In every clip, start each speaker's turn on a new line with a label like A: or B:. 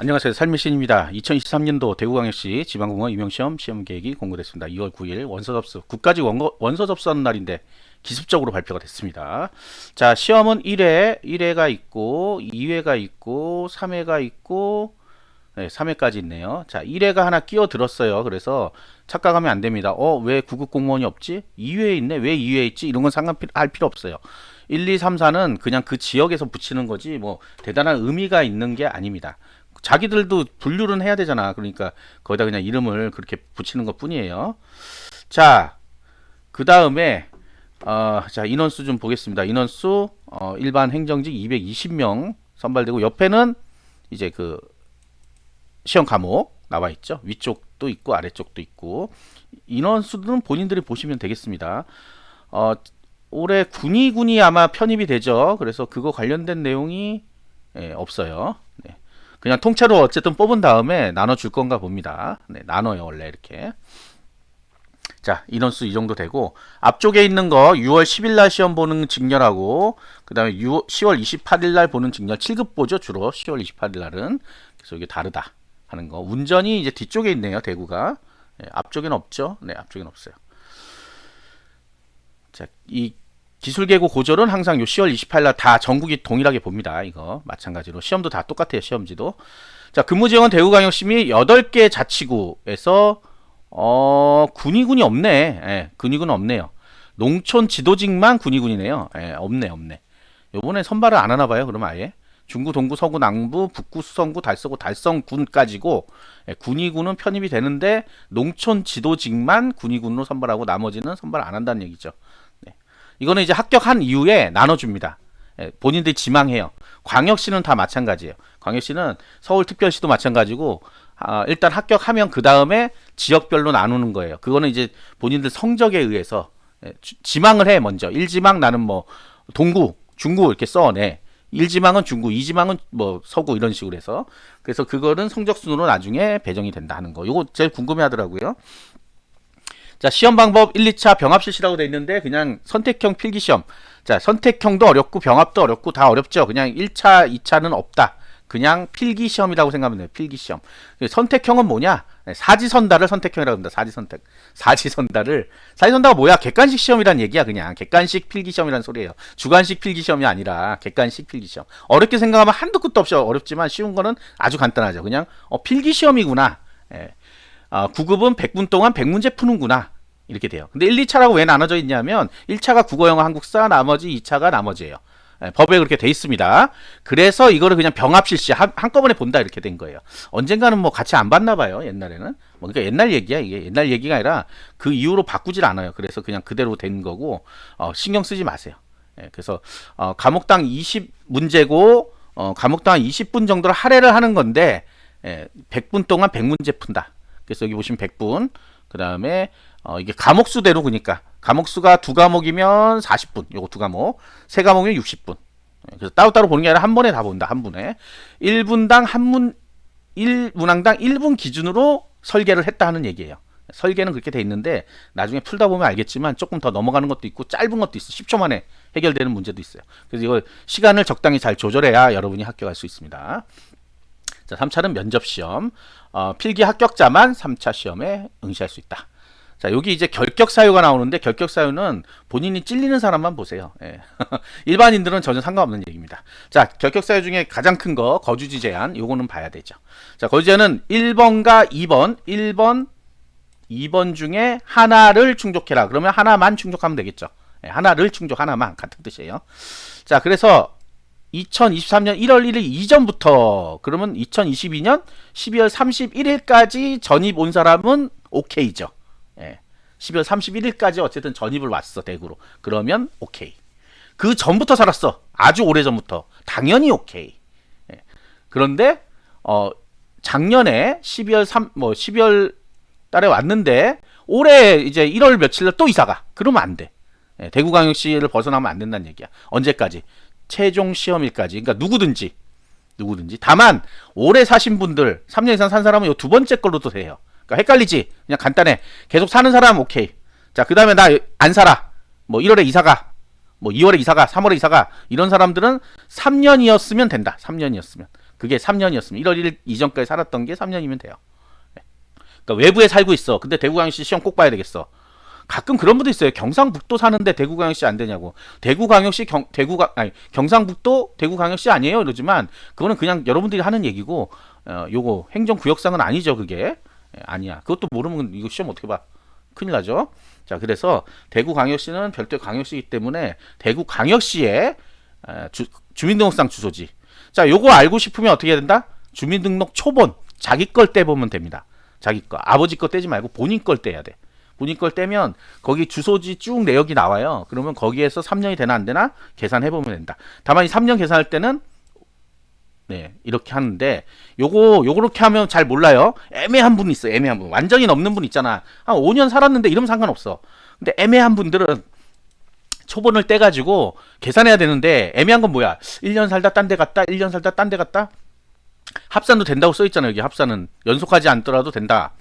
A: 안녕하세요. 삶의신입니다. 2023년도 대구광역시 지방공무원 임용시험 시험 계획이 공고됐습니다. 2월 9일 원서 접수, 국가직 원거, 원서 접수하는 날인데 기습적으로 발표가 됐습니다. 자, 시험은 1회, 1회가 있고, 2회가 있고, 3회가 있고, 네, 3회까지 있네요. 자, 1회가 하나 끼어 들었어요. 그래서 착각하면 안 됩니다. 어, 왜 구급 공무원이 없지? 2회에 있네? 왜 2회에 있지? 이런 건 상관할 필요 없어요. 1, 2, 3, 4는 그냥 그 지역에서 붙이는 거지, 뭐, 대단한 의미가 있는 게 아닙니다. 자기들도 분류는 해야 되잖아. 그러니까 거기다 그냥 이름을 그렇게 붙이는 것 뿐이에요. 자, 그 다음에, 어, 자, 인원수 좀 보겠습니다. 인원수, 어, 일반 행정직 220명 선발되고, 옆에는 이제 그, 시험 과목 나와 있죠. 위쪽도 있고, 아래쪽도 있고. 인원수는 본인들이 보시면 되겠습니다. 어, 올해 군의군이 아마 편입이 되죠. 그래서 그거 관련된 내용이 예, 없어요. 네. 그냥 통째로 어쨌든 뽑은 다음에 나눠줄 건가 봅니다. 네, 나눠요, 원래 이렇게. 자, 인원수 이 정도 되고, 앞쪽에 있는 거 6월 10일 날 시험 보는 직렬하고, 그 다음에 10월 28일 날 보는 직렬 7급 보죠, 주로. 10월 28일 날은. 그래서 이게 다르다 하는 거. 운전이 이제 뒤쪽에 있네요, 대구가. 네, 앞쪽에는 없죠? 네, 앞쪽에는 없어요. 자, 이 기술계고 고졸은 항상 요 10월 28일 날 다 전국이 동일하게 봅니다. 이거 마찬가지로 시험도 다 똑같아요. 시험지도. 자, 근무 지역은 대구광역시민 8개 자치구에서 어, 군의군이 없네. 예, 군의군 없네요. 농촌 지도직만 군의군이네요. 예, 없네, 없네. 요번에 선발을 안 하나 봐요. 그럼 아예. 중구, 동구, 서구, 남부, 북구, 수성구, 달서구, 달성군까지고 예, 군의군은 편입이 되는데 농촌 지도직만 군의군으로 선발하고 나머지는 선발 안 한다는 얘기죠. 네. 이거는 이제 합격한 이후에 나눠줍니다. 예, 본인들이 지망해요. 광역시는 다 마찬가지예요. 광역시는 서울특별시도 마찬가지고 아, 일단 합격하면 그 다음에 지역별로 나누는 거예요. 그거는 이제 본인들 성적에 의해서 예, 주- 지망을 해 먼저 1지망 나는 뭐 동구, 중구 이렇게 써내. 1지망은 중구, 2지망은 뭐 서구 이런 식으로 해서 그래서 그거는 성적 순으로 나중에 배정이 된다 하는 거. 요거 제일 궁금해 하더라고요. 자, 시험 방법 1, 2차 병합 실시라고 돼 있는데 그냥 선택형 필기 시험. 자, 선택형도 어렵고 병합도 어렵고 다 어렵죠. 그냥 1차, 2차는 없다. 그냥 필기 시험이라고 생각하면 돼요. 필기 시험. 선택형은 뭐냐? 네, 사지선다를 선택형이라고 합니다. 사지선택. 사지선다를 사지선다가 뭐야? 객관식 시험이란 얘기야, 그냥. 객관식 필기 시험이란 소리예요. 주관식 필기 시험이 아니라 객관식 필기 시험. 어렵게 생각하면 한도 끝도 없이 어렵지만 쉬운 거는 아주 간단하죠. 그냥 어, 필기 시험이구나. 예. 아, 9급은 100분 동안 100문제 푸는구나. 이렇게 돼요. 근데 1, 2차라고 왜 나눠져 있냐면 1차가 국어, 영어, 한국사, 나머지 2차가 나머지예요. 예, 법에 그렇게 돼 있습니다. 그래서 이거를 그냥 병합 실시 한, 한꺼번에 본다 이렇게 된 거예요. 언젠가는 뭐 같이 안 봤나 봐요. 옛날에는. 뭐 그러니까 옛날 얘기야 이게 옛날 얘기가 아니라 그 이후로 바꾸질 않아요. 그래서 그냥 그대로 된 거고 어, 신경 쓰지 마세요. 예, 그래서 어, 과목당 20 문제고 어, 과목당 20분 정도를 할애를 하는 건데 예, 100분 동안 100문제 푼다. 그래서 여기 보시면 100분. 그 다음에 어, 이게 과목 수대로 그니까 과목 수가 두 과목이면 40분. 요거 두 과목. 세 과목이면 60분. 예, 그래서 따로따로 보는 게 아니라 한 번에 다 본다. 한 분에. 1분당 한 문, 1문항당 1분 기준으로 설계를 했다 하는 얘기예요. 설계는 그렇게 돼 있는데 나중에 풀다 보면 알겠지만 조금 더 넘어가는 것도 있고 짧은 것도 있어. 10초 만에 해결되는 문제도 있어요. 그래서 이걸 시간을 적당히 잘 조절해야 여러분이 합격할 수 있습니다. 자, 3차는 면접 시험. 어, 필기 합격자만 3차 시험에 응시할 수 있다. 자, 여기 이제 결격 사유가 나오는데 결격 사유는 본인이 찔리는 사람만 보세요. 예. 일반인들은 전혀 상관없는 얘기입니다. 자, 결격 사유 중에 가장 큰 거 거주지 제한 요거는 봐야 되죠. 자, 거주지 제한은 1번과 2번, 1번, 2번 중에 하나를 충족해라. 그러면 하나만 충족하면 되겠죠. 예, 하나를 충족 하나만 같은 뜻이에요. 자, 그래서 2023년 1월 1일 이전부터 그러면 2022년 12월 31일까지 전입 온 사람은 오케이죠. 예. 12월 31일까지 어쨌든 전입을 왔어 대구로. 그러면 오케이. 그 전부터 살았어. 아주 오래 전부터. 당연히 오케이. 예. 그런데 어 작년에 12월 3 뭐 12월 달에 왔는데 올해 이제 1월 며칠 날 또 이사가. 그러면 안 돼. 예, 대구광역시를 벗어나면 안 된다는 얘기야. 언제까지? 최종 시험일까지. 그러니까 누구든지 누구든지. 다만 오래 사신 분들, 3년 이상 산 사람은 요 두 번째 걸로도 돼요. 그러니까 헷갈리지. 그냥 간단해. 계속 사는 사람 오케이. 자, 그 다음에 나 안 살아. 뭐 1월에 이사가. 뭐 2월에 이사가, 3월에 이사가 이런 사람들은 3년이었으면 된다. 3년이었으면. 그게 3년이었습니다. 1월 1일 이전까지 살았던 게 3년이면 돼요. 네. 그러니까 외부에 살고 있어. 근데 대구광역시 시험 꼭 봐야 되겠어. 가끔 그런 분도 있어요. 경상북도 사는데 대구광역시 안 되냐고. 대구광역시 경 대구가 아니 경상북도 대구광역시 아니에요 이러지만 그거는 그냥 여러분들이 하는 얘기고 어 요거 행정구역상은 아니죠 그게 예, 아니야. 그것도 모르면 이거 시험 어떻게 봐? 큰일 나죠. 자 그래서 대구광역시는 별도의 광역시이기 때문에 대구광역시의 에, 주, 주민등록상 주소지. 자 요거 알고 싶으면 어떻게 해야 된다? 주민등록 초본 자기 걸 떼보면 됩니다. 자기 거 아버지 거 떼지 말고 본인 걸 떼야 돼. 본인 걸 떼면 거기 주소지 쭉 내역이 나와요. 그러면 거기에서 3년이 되나 안 되나 계산해 보면 된다. 다만 이 3년 계산할 때는 네, 이렇게 하는데 요거 요렇게 하면 잘 몰라요. 애매한 분 있어. 애매한 분. 완전히 넘는 분 있잖아. 한 5년 살았는데 이러면 상관없어. 근데 애매한 분들은 초본을 떼 가지고 계산해야 되는데 애매한 건 뭐야? 1년 살다 딴 데 갔다. 1년 살다 딴 데 갔다. 합산도 된다고 써 있잖아요. 여기 합산은 연속하지 않더라도 된다.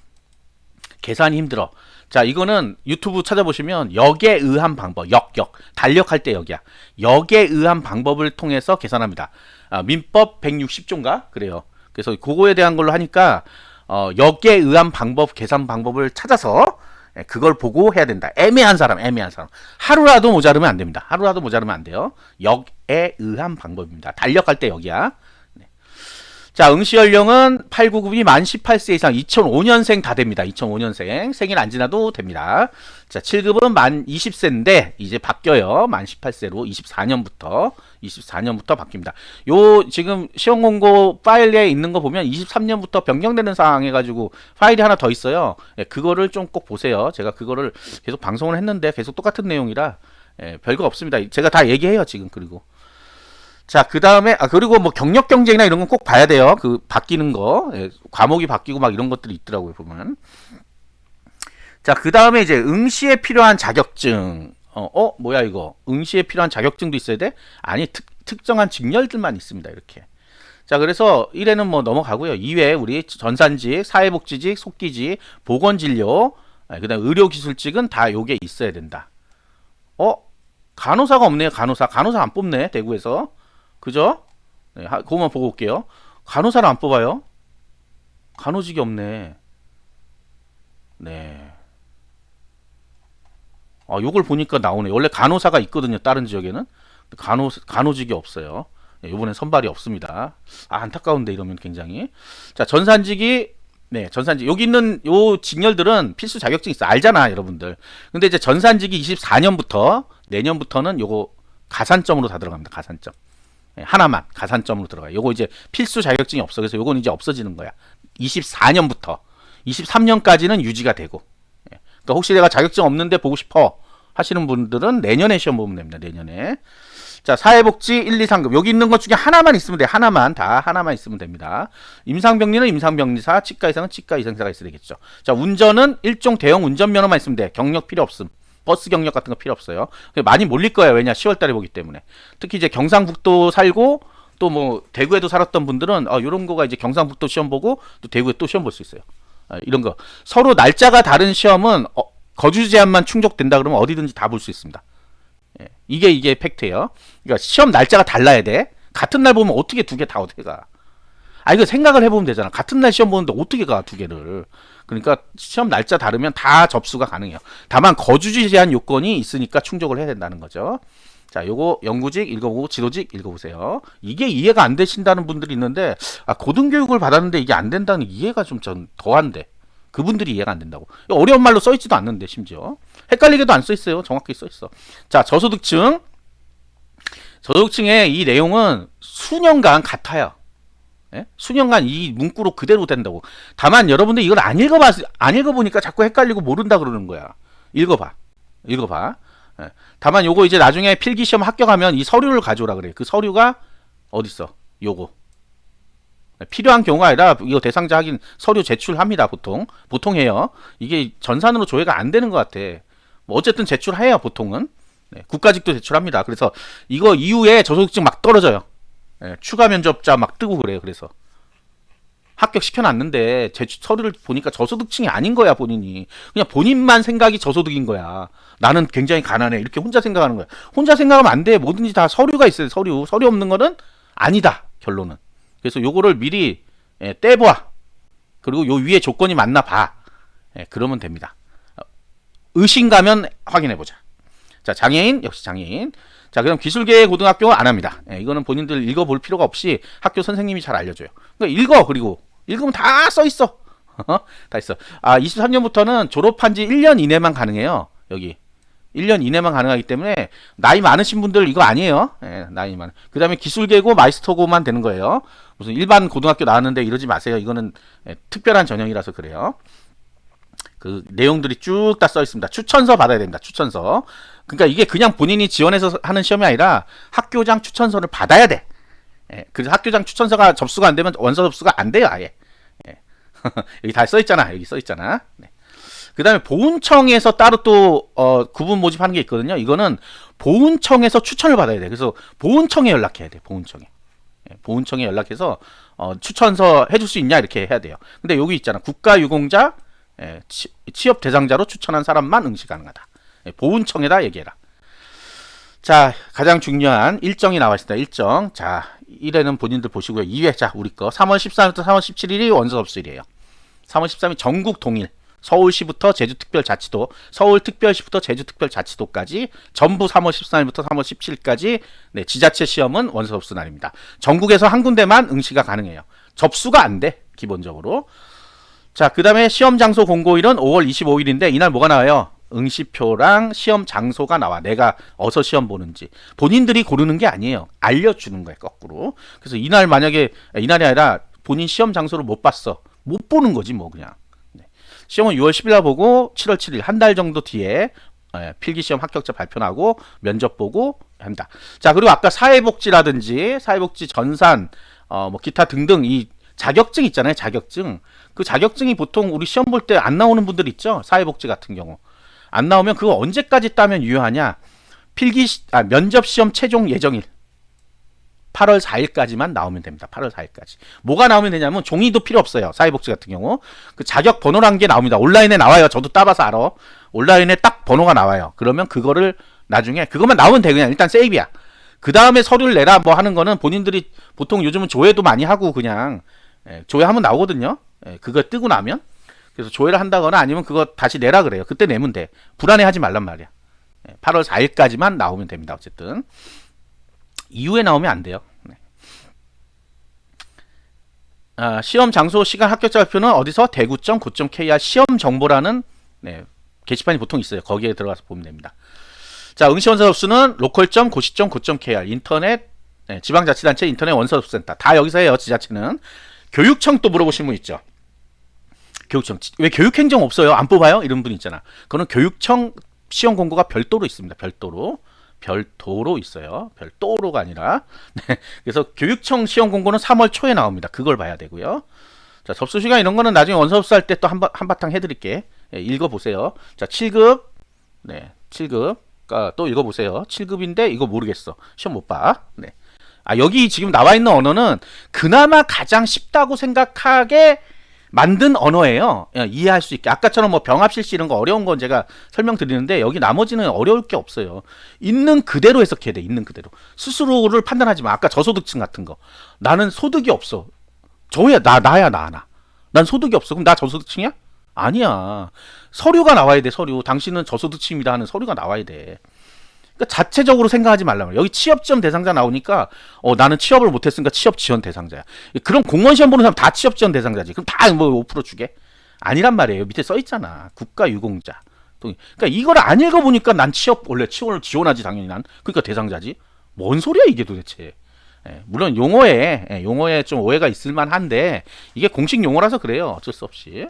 A: 계산이 힘들어. 자, 이거는 유튜브 찾아보시면 역에 의한 방법, 역, 역. 달력할 때 역이야. 역에 의한 방법을 통해서 계산합니다. 아, 민법 160조인가? 그래요. 그래서 그거에 대한 걸로 하니까 어, 역에 의한 방법, 계산 방법을 찾아서 예, 그걸 보고 해야 된다. 애매한 사람, 애매한 사람. 하루라도 모자르면 안 됩니다. 하루라도 모자르면 안 돼요. 역에 의한 방법입니다. 달력할 때 역이야. 자, 응시 연령은 899이 만 18세 이상 2005년생 다 됩니다. 2005년생. 생일 안 지나도 됩니다. 자, 7급은 만 20세인데 이제 바뀌어요. 만 18세로 24년부터 24년부터 바뀝니다. 요 지금 시험 공고 파일에 있는 거 보면 23년부터 변경되는 상황 해 가지고 파일이 하나 더 있어요. 예, 그거를 좀 꼭 보세요. 제가 그거를 계속 방송을 했는데 계속 똑같은 내용이라 예, 별거 없습니다. 제가 다 얘기해요, 지금 그리고. 자, 그 다음에, 아, 그리고 뭐 경력 경쟁이나 이런 건 꼭 봐야 돼요. 그 바뀌는 거. 예, 과목이 바뀌고 막 이런 것들이 있더라고요, 보면. 자, 그 다음에 이제 응시에 필요한 자격증. 어, 어, 뭐야, 이거. 응시에 필요한 자격증도 있어야 돼? 아니, 특, 특정한 직렬들만 있습니다, 이렇게. 자, 그래서 1회는 뭐 넘어가고요. 2회, 우리 전산직, 사회복지직, 속기직, 보건진료, 그 다음 의료기술직은 다 요게 있어야 된다. 어? 간호사가 없네요, 간호사. 간호사 안 뽑네, 대구에서. 그죠? 네, 하- 그거만 보고 올게요. 간호사를 안 뽑아요? 간호직이 없네. 네. 아, 요걸 보니까 나오네. 원래 간호사가 있거든요. 다른 지역에는. 간호, 간호직이 없어요. 네, 요번엔 선발이 없습니다. 아, 안타까운데 이러면 굉장히. 자, 전산직이 네, 전산직. 여기 있는 요 직렬들은 필수 자격증 있어. 알잖아, 여러분들. 근데 이제 전산직이 24년부터 내년부터는 요거 가산점으로 다 들어갑니다. 가산점. 예, 하나만 가산점으로 들어가요. 요거 이제 필수 자격증이 없어. 그래서 요건 이제 없어지는 거야. 24년부터 23년까지는 유지가 되고. 예. 그러니까 혹시 내가 자격증 없는데 보고 싶어 하시는 분들은 내년에 시험 보면 됩니다. 내년에. 자, 사회복지 1, 2, 3급. 여기 있는 것 중에 하나만 있으면 돼. 하나만 다 하나만 있으면 됩니다. 임상병리는 임상병리사, 치과의사는 치과의사가 있어야 되겠죠. 자, 운전은 일종 대형 운전면허만 있으면 돼. 경력 필요 없음. 버스 경력 같은 거 필요 없어요. 많이 몰릴 거예요. 왜냐? 10월 달에 보기 때문에. 특히 이제 경상북도 살고 또 뭐 대구에도 살았던 분들은 어 요런 거가 이제 경상북도 시험 보고 또 대구에 또 시험 볼 수 있어요. 아, 이런 거. 서로 날짜가 다른 시험은 어, 거주 제한만 충족된다 그러면 어디든지 다 볼 수 있습니다. 예, 이게 이게 팩트예요. 그러니까 시험 날짜가 달라야 돼. 같은 날 보면 어떻게 두 개 다 어떻게 가? 아 이거 생각을 해보면 되잖아. 같은 날 시험 보는데 어떻게 가 두 개를? 그러니까 시험 날짜 다르면 다 접수가 가능해요. 다만 거주지 제한 요건이 있으니까 충족을 해야 된다는 거죠. 자, 요거 연구직 읽어보고 지도직 읽어보세요. 이게 이해가 안 되신다는 분들이 있는데 아, 고등교육을 받았는데 이게 안 된다는 이해가 좀 전 더한데 그분들이 이해가 안 된다고. 어려운 말로 써 있지도 않는데 심지어 헷갈리게도 안 써 있어요. 정확히 써 있어. 자, 저소득층 저소득층의 이 내용은 수년간 같아요. 예? 수년간 이 문구로 그대로 된다고. 다만 여러분들 이걸 안 읽어봐 안 읽어보니까 자꾸 헷갈리고 모른다 그러는 거야. 읽어봐, 읽어봐. 예. 다만 요거 이제 나중에 필기 시험 합격하면 이 서류를 가져오라 그래. 그 서류가 어디 있어? 요거. 예, 필요한 경우가 아니라 이거 대상자 확인 서류 제출합니다 보통 보통 해요 이게 전산으로 조회가 안 되는 것 같아 뭐 어쨌든 제출해요 보통은 네, 국가직도 제출합니다 그래서 이거 이후에 저소득층 막 떨어져요 예, 추가 면접자 막 뜨고 그래요. 그래서 합격 시켜놨는데 제 서류를 보니까 저소득층이 아닌 거야 본인이 그냥 본인만 생각이 저소득인 거야. 나는 굉장히 가난해 이렇게 혼자 생각하는 거야. 혼자 생각하면 안 돼. 뭐든지 다 서류가 있어요. 서류 서류 없는 거는 아니다. 결론은 그래서 요거를 미리 예, 떼봐. 그리고 요 위에 조건이 맞나 봐. 예, 그러면 됩니다. 어, 의심 가면 확인해 보자. 자, 장애인 역시 장애인. 자, 그럼 기술계 고등학교 안 합니다. 예, 이거는 본인들 읽어볼 필요가 없이 학교 선생님이 잘 알려줘요. 그러니까 읽어 그리고 읽으면 다 써 있어. 다 있어. 아, 23년부터는 졸업한 지 1년 이내만 가능해요. 여기. 1년 이내만 가능하기 때문에 나이 많으신 분들 이거 아니에요. 예, 나이 많. 그다음에 기술계고 마이스터고만 되는 거예요. 무슨 일반 고등학교 나왔는데 이러지 마세요. 이거는 예, 특별한 전형이라서 그래요. 그 내용들이 쭉 다 써 있습니다. 추천서 받아야 됩니다. 추천서. 그러니까 이게 그냥 본인이 지원해서 하는 시험이 아니라 학교장 추천서를 받아야 돼. 예, 그래서 학교장 추천서가 접수가 안 되면 원서 접수가 안 돼요, 아예. 예. 여기 다 써 있잖아. 여기 써 있잖아. 네. 그다음에 보훈청에서 따로 또 어, 구분 모집하는 게 있거든요. 이거는 보훈청에서 추천을 받아야 돼. 그래서 보훈청에 연락해야 돼. 보훈청에. 예, 보훈청에 연락해서 어, 추천서 해줄 수 있냐 이렇게 해야 돼요. 근데 여기 있잖아. 국가유공자 취업 대상자로 추천한 사람만 응시 가능하다. 예, 보훈청에다 얘기해라. 자, 가장 중요한 일정이 나와 있습니다. 일정. 자, 1회는 본인들 보시고요. 2회, 자, 우리 거. 3월 13일부터 3월 17일이 원서 접수일이에요. 3월 13일 전국 동일. 서울시부터 제주특별자치도, 서울특별시부터 제주특별자치도까지 전부 3월 13일부터 3월 17일까지 네, 지자체 시험은 원서 접수 날입니다. 전국에서 한 군데만 응시가 가능해요. 접수가 안 돼, 기본적으로. 자, 그 다음에 시험 장소 공고일은 5월 25일인데 이날 뭐가 나와요? 응시표랑 시험 장소가 나와. 내가 어서 시험 보는지. 본인들이 고르는 게 아니에요. 알려주는 거예요, 거꾸로. 그래서 이날 만약에, 이날이 아니라 본인 시험 장소를 못 봤어. 못 보는 거지, 뭐, 그냥. 네. 시험은 6월 10일 날 보고 7월 7일, 한 달 정도 뒤에 예, 필기시험 합격자 발표 나고 면접 보고 한다. 자, 그리고 아까 사회복지라든지 사회복지 전산, 어, 뭐 기타 등등 이 자격증 있잖아요, 자격증. 그 자격증이 보통 우리 시험 볼 때 안 나오는 분들 있죠? 사회복지 같은 경우. 안 나오면 그거 언제까지 따면 유효하냐? 필기 시, 아, 면접 시험 최종 예정일 8월 4일까지만 나오면 됩니다. 8월 4일까지. 뭐가 나오면 되냐면 종이도 필요 없어요. 사회복지 같은 경우 그 자격 번호란 게 나옵니다. 온라인에 나와요. 저도 따봐서 알아. 온라인에 딱 번호가 나와요. 그러면 그거를 나중에 그것만 나오면 돼 그냥 일단 세이브야. 그 다음에 서류를 내라 뭐 하는 거는 본인들이 보통 요즘은 조회도 많이 하고 그냥 예, 조회하면 나오거든요. 예, 그거 뜨고 나면 그래서 조회를 한다거나 아니면 그거 다시 내라 그래요. 그때 내면 돼. 불안해하지 말란 말이야. 예, 8월 4일까지만 나오면 됩니다. 어쨌든 이후에 나오면 안 돼요. 네. 아, 시험 장소 시간 합격자 발표는 어디서 대구.고.kr 시험 정보라는 네, 게시판이 보통 있어요. 거기에 들어가서 보면 됩니다. 자, 응시 원서 접수는 local.고시.go.kr 인터넷 네, 지방자치단체 인터넷 원서 접수센터 다 여기서 해요. 지자체는 교육청 또 물어보신 분 있죠. 교육청 왜 교육행정 없어요? 안 뽑아요? 이런 분 있잖아. 그거는 교육청 시험 공고가 별도로 있습니다. 별도로 별도로 있어요. 별도로가 아니라 네, 그래서 교육청 시험 공고는 3월 초에 나옵니다. 그걸 봐야 되고요. 자 접수 시간 이런 거는 나중에 원서 접수할 때 또 한바, 한바탕 해드릴게. 예, 읽어보세요. 자 7급 네 7급 아, 또 읽어보세요. 7급인데 이거 모르겠어. 시험 못 봐. 네. 아 여기 지금 나와 있는 언어는 그나마 가장 쉽다고 생각하게 만든 언어예요. 예, 이해할 수 있게. 아까처럼 뭐 병합실시 이런 거 어려운 건 제가 설명드리는데 여기 나머지는 어려울 게 없어요. 있는 그대로 해석해야 돼. 있는 그대로. 스스로를 판단하지 마. 아까 저소득층 같은 거. 나는 소득이 없어. 저야 나 나야 나 나. 난 소득이 없어. 그럼 나 저소득층이야? 아니야. 서류가 나와야 돼. 서류. 당신은 저소득층입니다 하는 서류가 나와야 돼. 그러니까 자체적으로 생각하지 말라고. 여기 취업 지원 대상자 나오니까 어 나는 취업을 못 했으니까 취업 지원 대상자야. 그럼 공무원 시험 보는 사람 다 취업 지원 대상자지. 그럼 다 뭐 5% 주게? 아니란 말이에요. 밑에 써 있잖아. 국가 유공자. 또- 그러니까 이걸 안 읽어 보니까 난 취업 원래 취업을 지원하지 당연히 난. 그러니까 대상자지. 뭔 소리야 이게 도대체? 예, 물론 용어에 예, 용어에 좀 오해가 있을 만한데 이게 공식 용어라서 그래요. 어쩔 수 없이.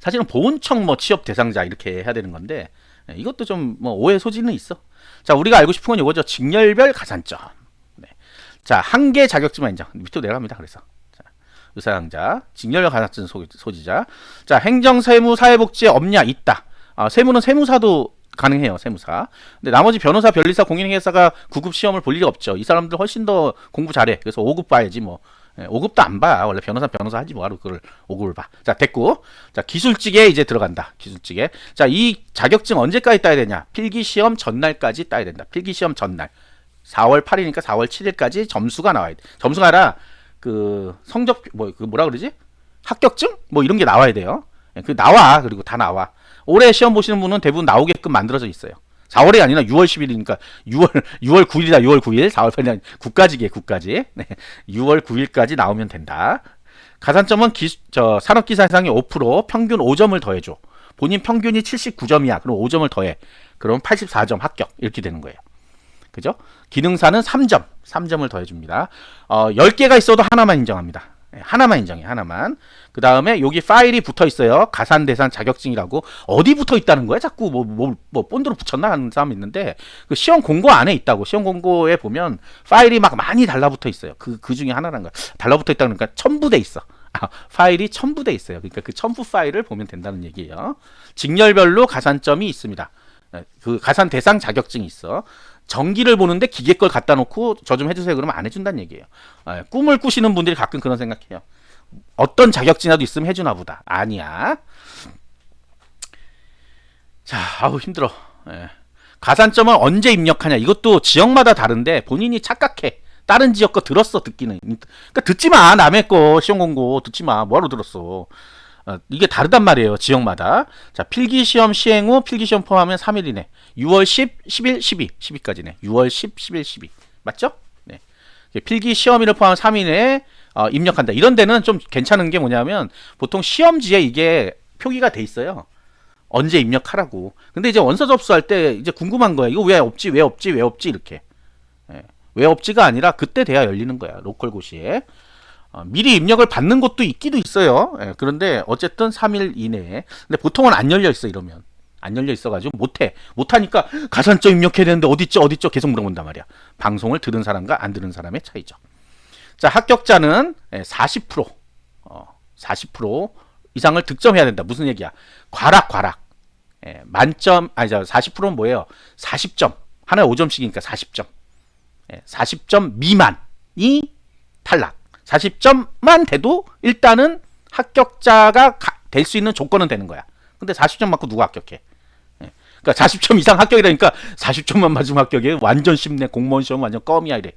A: 사실은 보훈청 뭐 취업 대상자 이렇게 해야 되는 건데 예, 이것도 좀 뭐 오해 소지는 있어. 자, 우리가 알고 싶은 건 이거죠. 직렬별 가산점. 네. 자, 한 개 자격증만 인정. 밑으로 내려갑니다. 그래서. 자, 의사강자, 직렬별 가산점 소- 소지자. 자, 행정, 세무, 사회복지에 없냐? 있다. 아, 세무는 세무사도 가능해요. 세무사. 근데 나머지 변호사, 변리사, 공인회계사가 9급 시험을 볼 일이 없죠. 이 사람들 훨씬 더 공부 잘해. 그래서 5급 봐야지 뭐. 예, 5급도 안 봐. 원래 변호사 변호사 하지 뭐하러 그걸 5급을 봐. 자, 됐고. 자, 기술직에 이제 들어간다. 기술직에. 자, 이 자격증 언제까지 따야 되냐? 필기 시험 전날까지 따야 된다. 필기 시험 전날. 4월 8일이니까 4월 7일까지 점수가 나와야 돼. 점수가 아니라 그 성적 뭐 그 뭐라 그러지? 합격증 뭐 이런 게 나와야 돼요. 예, 그 나와 그리고 다 나와. 올해 시험 보시는 분은 대부분 나오게끔 만들어져 있어요. 4월이 아니라 6월 10일이니까 6월 6월 9일이다 6월 9일 4월 8일 9까지게 9까지 네. 6월 9일까지 나오면 된다. 가산점은 기, 저 산업기사 이상의 5% 평균 5점을 더해줘. 본인 평균이 79점이야. 그럼 5점을 더해. 그럼 84점 합격 이렇게 되는 거예요. 그죠? 기능사는 3점, 3점을 더해줍니다. 어, 10개가 있어도 하나만 인정합니다. 예, 하나만 인정해, 하나만. 그 다음에 여기 파일이 붙어 있어요. 가산대산 자격증이라고. 어디 붙어 있다는 거야? 자꾸 뭐, 뭐, 뭐, 본드로 붙였나 하는 사람 있는데, 그 시험 공고 안에 있다고. 시험 공고에 보면 파일이 막 많이 달라붙어 있어요. 그, 그 중에 하나라는 거야. 달라붙어 있다 그러니까 첨부돼 있어. 아, 파일이 첨부돼 있어요. 그러니까 그 첨부 파일을 보면 된다는 얘기예요. 직렬별로 가산점이 있습니다. 예, 그 가산 대상 자격증이 있어. 전기를 보는데 기계 걸 갖다 놓고 저 좀 해주세요 그러면 안 해준다는 얘기예요. 예, 꿈을 꾸시는 분들이 가끔 그런 생각해요. 어떤 자격증이라도 있으면 해주나 보다. 아니야. 자, 아우 힘들어. 예. 가산점을 언제 입력하냐 이것도 지역마다 다른데 본인이 착각해. 다른 지역 거 들었어 듣기는. 그러니까 듣지 마 남의 거 시험 공고 듣지 마 뭐하러 들었어. 어, 이게 다르단 말이에요 지역마다. 자 필기 시험 시행 후 필기 시험 포함하면 3일 이내. 6월 10, 10일, 12, 10일까지네. 6월 10, 11, 12 맞죠? 네. 필기 시험일을 포함한 3일 내에 어, 입력한다. 이런 데는 좀 괜찮은 게 뭐냐면 보통 시험지에 이게 표기가 돼 있어요. 언제 입력하라고. 근데 이제 원서 접수할 때 이제 궁금한 거야. 이거 왜 없지? 왜 없지? 왜 없지? 이렇게. 예. 왜 없지가 아니라 그때 돼야 열리는 거야. 로컬 고시에. 어, 미리 입력을 받는 곳도 있기도 있어요. 예, 그런데 어쨌든 3일 이내에. 근데 보통은 안 열려 있어 이러면. 안 열려 있어가지고 못해. 못하니까 가산점 입력해야 되는데 어딨죠? 어딨죠? 계속 물어본단 말이야. 방송을 들은 사람과 안 들은 사람의 차이죠. 자, 합격자는 40%, 어, 40% 이상을 득점해야 된다. 무슨 얘기야? 과락, 과락. 예, 만점, 아니, 40%는 뭐예요? 40점. 하나에 5점씩이니까 40점. 예, 40점 미만이 탈락. 40점만 돼도 일단은 합격자가 될 수 있는 조건은 되는 거야. 근데 40점 맞고 누가 합격해? 예, 그러니까 40점 이상 합격이라니까 40점만 맞으면 합격이에요. 완전 쉽네. 공무원 시험 완전 껌이야 이래.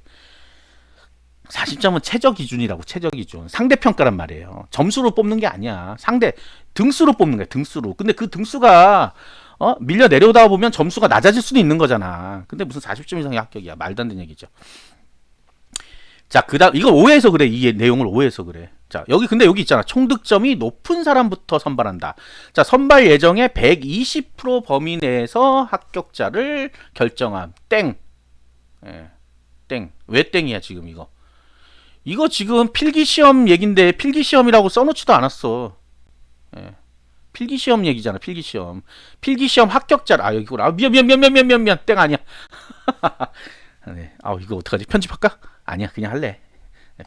A: 40점은 최저 기준이라고 최저 기준 상대 평가란 말이에요 점수로 뽑는 게 아니야 상대 등수로 뽑는 거야 등수로 근데 그 등수가 어 밀려 내려오다 보면 점수가 낮아질 수도 있는 거잖아 근데 무슨 40점 이상의 합격이야 말도 안 되는 얘기죠 자 그다음 이거 오해해서 그래 이 내용을 오해해서 그래 자 여기 근데 여기 있잖아 총득점이 높은 사람부터 선발한다 자 선발 예정의 120% 범위 내에서 합격자를 결정함 땡 예. 땡. 왜 땡이야, 지금 이거? 이거 지금 필기 시험 얘긴데 필기 시험이라고 써 놓지도 않았어. 예. 필기 시험 얘기잖아. 필기 시험. 필기 시험 합격자. 아 여기구나. 아, 미안 미안 미안 미안 미안 미안. 땡 아니야. 네. 아 이거 어떡하지? 편집할까? 아니야. 그냥 할래.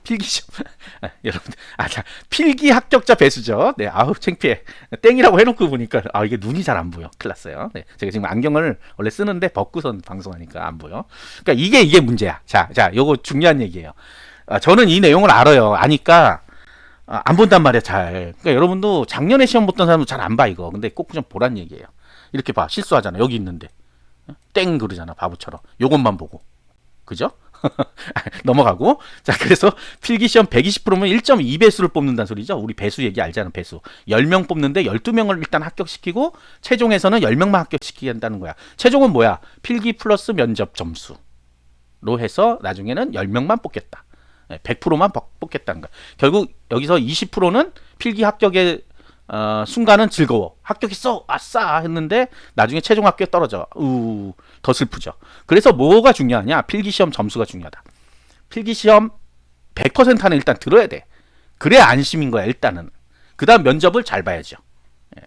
A: 필기시험 여러분 아자 필기 합격자 배수죠. 네 아우 창피해. 땡이라고 해놓고 보니까 아 이게 눈이 잘 안 보여. 클났어요. 네 제가 지금 안경을 원래 쓰는데 벗고선 방송하니까 안 보여. 그러니까 이게 이게 문제야. 자자 요거 중요한 얘기예요. 아, 저는 이 내용을 알아요. 아니까 아, 안 본단 말이야 잘. 그러니까 여러분도 작년에 시험 봤던 사람도 잘 안 봐 이거. 근데 꼭 좀 보란 얘기예요. 이렇게 봐. 실수하잖아. 여기 있는데. 땡 그러잖아 바보처럼. 요것만 보고. 그죠? 넘어가고. 자 그래서 필기시험 120%면 1.2배수를 뽑는다는 소리죠. 우리 배수 얘기 알잖아 배수. 10명 뽑는데 12명을 일단 합격시키고 최종에서는 10명만 합격시키게 한다는 거야. 최종은 뭐야? 필기 플러스 면접 점수로 해서 나중에는 10명만 뽑겠다. 100%만 뽑겠다는 거야. 결국 여기서 20%는 필기 합격의 어, 순간은 즐거워. 합격했어. 아싸 했는데 나중에 최종 합격 떨어져. 우, 더 슬프죠. 그래서 뭐가 중요하냐? 필기 시험 점수가 중요하다. 필기 시험 100% 안에 일단 들어야 돼. 그래야 안심인 거야, 일단은. 그다음 면접을 잘 봐야죠. 예.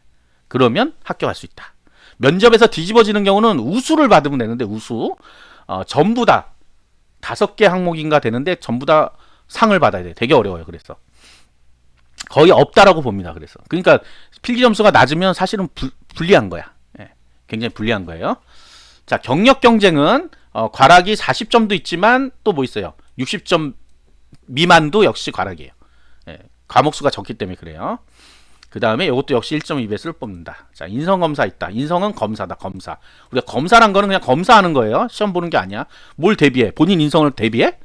A: 그러면 합격할 수 있다. 면접에서 뒤집어지는 경우는 우수를 받으면 되는데 우수 어, 전부 다 다섯 개 항목인가 되는데 전부 다 상을 받아야 돼. 되게 어려워요. 그래서 거의 없다라고 봅니다. 그래서 그러니까 필기 점수가 낮으면 사실은 부, 불리한 거야. 예, 굉장히 불리한 거예요. 자 경력 경쟁은 어, 과락이 40점도 있지만 또 뭐 있어요? 60점 미만도 역시 과락이에요. 예, 과목 수가 적기 때문에 그래요. 그 다음에 이것도 역시 1.2배수를 뽑는다. 자, 인성검사 있다. 인성은 검사다, 검사. 우리가 검사란 거는 그냥 검사하는 거예요. 시험 보는 게 아니야. 뭘 대비해? 본인 인성을 대비해?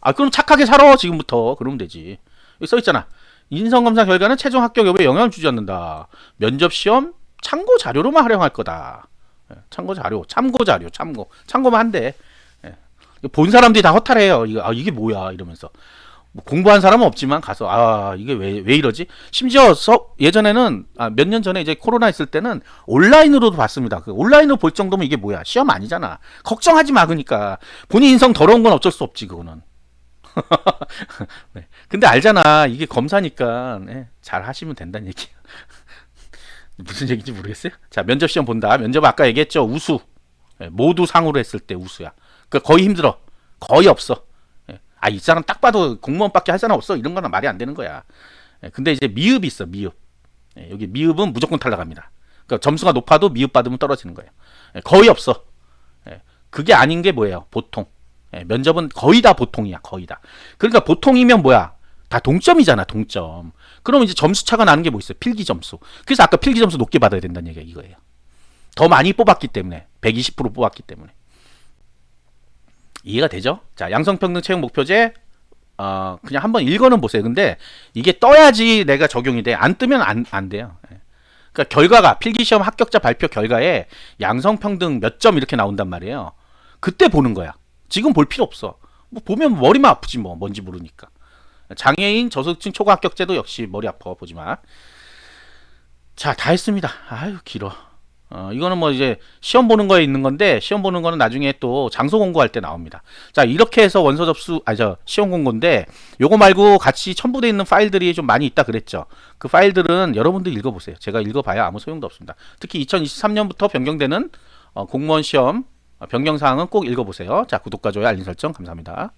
A: 아 그럼 착하게 살아 지금부터 그러면 되지. 여기 써 있잖아. 인성 검사 결과는 최종 합격 여부에 영향을 주지 않는다. 면접 시험 참고 자료로만 활용할 거다. 예, 참고 자료, 참고 자료, 참고 참고만 한대. 예. 본 사람들이 다 허탈해요. 이거 아 이게 뭐야 이러면서 뭐 공부한 사람은 없지만 가서 아 이게 왜 왜 이러지? 심지어 서, 예전에는 아, 몇 년 전에 이제 코로나 있을 때는 온라인으로도 봤습니다. 그 온라인으로 볼 정도면 이게 뭐야? 시험 아니잖아. 걱정하지 마 그러니까 본인 인성 더러운 건 어쩔 수 없지 그거는. 네. 근데 알잖아 이게 검사니까 네, 잘 하시면 된다는 얘기. 무슨 얘기인지 모르겠어요. 자 면접 시험 본다. 면접 아까 얘기했죠 우수. 네, 모두 상으로 했을 때 우수야. 그 거의 힘들어. 거의 없어. 아이 사람 딱 봐도 공무원밖에 할 사람 없어 이런 거는 말이 안 되는 거야. 예, 근데 이제 미흡이 있어 미흡. 예, 여기 미흡은 무조건 탈락합니다. 그러니까 점수가 높아도 미흡 받으면 떨어지는 거예요. 예, 거의 없어. 예, 그게 아닌 게 뭐예요? 보통. 예, 면접은 거의 다 보통이야 거의 다. 그러니까 보통이면 뭐야? 다 동점이잖아 동점. 그럼 이제 점수 차가 나는 게 뭐 있어요? 필기 점수. 그래서 아까 필기 점수 높게 받아야 된다는 얘기가 이거예요. 더 많이 뽑았기 때문에 120% 뽑았기 때문에. 이해가 되죠? 자, 양성평등 채용 목표제 어, 그냥 한번 읽어는 보세요. 근데 이게 떠야지 내가 적용이 돼. 안 뜨면 안, 안 돼요. 예. 그러니까 결과가 필기시험 합격자 발표 결과에 양성평등 몇 점 이렇게 나온단 말이에요. 그때 보는 거야. 지금 볼 필요 없어. 뭐 보면 머리만 아프지 뭐 뭔지 모르니까. 장애인 저소득층 초과 합격제도 역시 머리 아파 보지 마. 자, 다 했습니다. 아유 길어. 어, 이거는 뭐 이제 시험 보는 거에 있는 건데 시험 보는 거는 나중에 또 장소 공고할 때 나옵니다. 자 이렇게 해서 원서 접수 아니 저 시험 공고인데 요거 말고 같이 첨부되어 있는 파일들이 좀 많이 있다 그랬죠. 그 파일들은 여러분들 읽어 보세요. 제가 읽어 봐야 아무 소용도 없습니다. 특히 2023년부터 변경되는 어, 공무원 시험 어, 변경 사항은 꼭 읽어보세요. 자 구독과 좋아요 알림 설정 감사합니다.